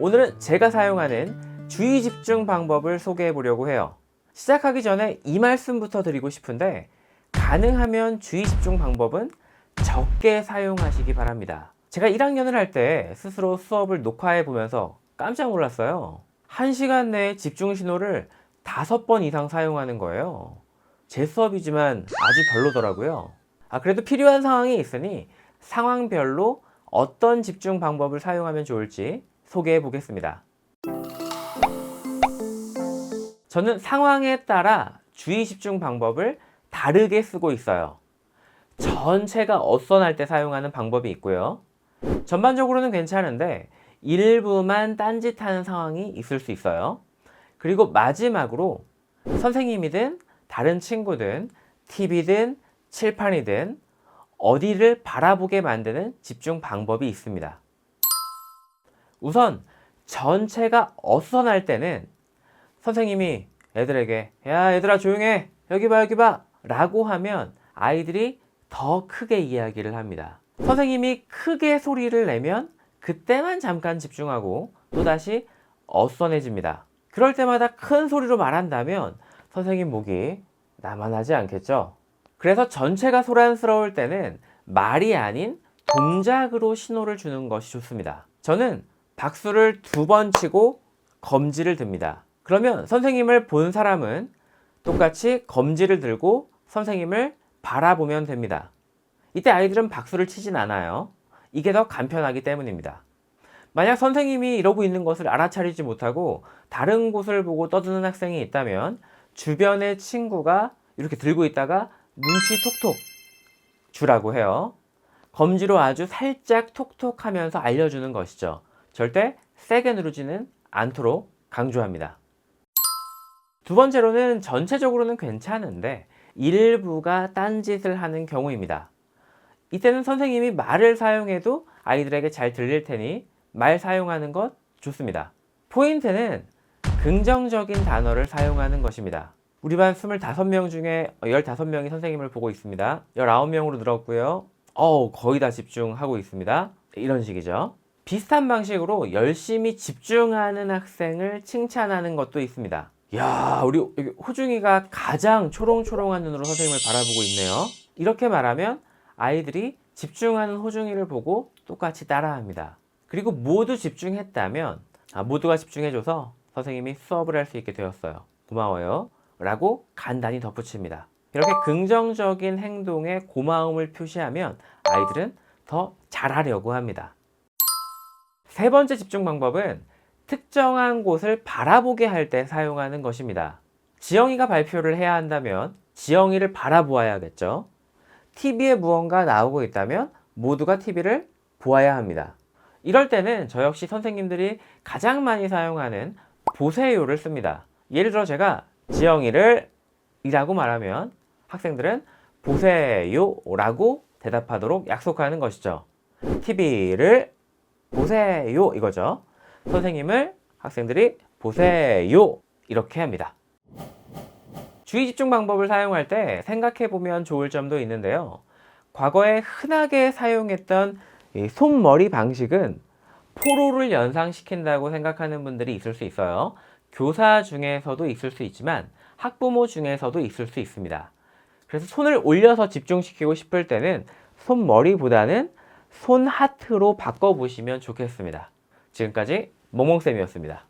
오늘은 제가 사용하는 주의 집중 방법을 소개해 보려고 해요. 시작하기 전에 이 말씀부터 드리고 싶은데 가능하면 주의 집중 방법은 적게 사용하시기 바랍니다. 제가 1학년을 할 때 스스로 수업을 녹화해 보면서 깜짝 놀랐어요. 1시간 내에 집중 신호를 5번 이상 사용하는 거예요. 제 수업이지만 아주 별로더라고요. 아, 그래도 필요한 상황이 있으니 상황별로 어떤 집중 방법을 사용하면 좋을지 소개해 보겠습니다. 저는 상황에 따라 주의 집중 방법을 다르게 쓰고 있어요. 전체가 어선할 때 사용하는 방법이 있고요. 전반적으로는 괜찮은데 일부만 딴짓하는 상황이 있을 수 있어요. 그리고 마지막으로 선생님이든 다른 친구든 TV든 칠판이든 어디를 바라보게 만드는 집중 방법이 있습니다. 우선 전체가 어선할 때는 선생님이 애들에게 야 얘들아 조용해 여기 봐 여기 봐 라고 하면 아이들이 더 크게 이야기를 합니다. 선생님이 크게 소리를 내면 그때만 잠깐 집중하고 또다시 어선해집니다. 그럴 때마다 큰 소리로 말한다면 선생님 목이 나만하지 않겠죠? 그래서 전체가 소란스러울 때는 말이 아닌 동작으로 신호를 주는 것이 좋습니다. 저는 박수를 두 번 치고 검지를 듭니다. 그러면 선생님을 본 사람은 똑같이 검지를 들고 선생님을 바라보면 됩니다. 이때 아이들은 박수를 치진 않아요. 이게 더 간편하기 때문입니다. 만약 선생님이 이러고 있는 것을 알아차리지 못하고 다른 곳을 보고 떠드는 학생이 있다면 주변의 친구가 이렇게 들고 있다가 눈치 톡톡 주라고 해요. 검지로 아주 살짝 톡톡 하면서 알려주는 것이죠. 절대 세게 누르지는 않도록 강조합니다. 두 번째로는 전체적으로는 괜찮은데 일부가 딴짓을 하는 경우입니다. 이때는 선생님이 말을 사용해도 아이들에게 잘 들릴 테니 말 사용하는 것 좋습니다. 포인트는 긍정적인 단어를 사용하는 것입니다. 우리 반 25명 중에 15명이 선생님을 보고 있습니다. 19명으로 늘었고요. 어우, 거의 다 집중하고 있습니다. 이런 식이죠. 비슷한 방식으로 열심히 집중하는 학생을 칭찬하는 것도 있습니다. 야, 우리 호중이가 가장 초롱초롱한 눈으로 선생님을 바라보고 있네요. 이렇게 말하면 아이들이 집중하는 호중이를 보고 똑같이 따라합니다. 그리고 모두 집중했다면 아, 모두가 집중해줘서 선생님이 수업을 할 수 있게 되었어요. 고마워요. 라고 간단히 덧붙입니다. 이렇게 긍정적인 행동에 고마움을 표시하면 아이들은 더 잘하려고 합니다. 세 번째 집중 방법은 특정한 곳을 바라보게 할 때 사용하는 것입니다. 지영이가 발표를 해야 한다면 지영이를 바라보아야겠죠. TV에 무언가 나오고 있다면 모두가 TV를 보아야 합니다. 이럴 때는 저 역시 선생님들이 가장 많이 사용하는 보세요를 씁니다. 예를 들어 제가 지영이를 이라고 말하면 학생들은 보세요라고 대답하도록 약속하는 것이죠. TV를 보세요 이거죠. 선생님을 학생들이 보세요 이렇게 합니다. 주의 집중 방법을 사용할 때 생각해 보면 좋을 점도 있는데요. 과거에 흔하게 사용했던 이 손머리 방식은 포로를 연상시킨다고 생각하는 분들이 있을 수 있어요. 교사 중에서도 있을 수 있지만 학부모 중에서도 있을 수 있습니다. 그래서 손을 올려서 집중시키고 싶을 때는 손머리보다는 손 하트로 바꿔보시면 좋겠습니다. 지금까지 몽몽쌤이었습니다.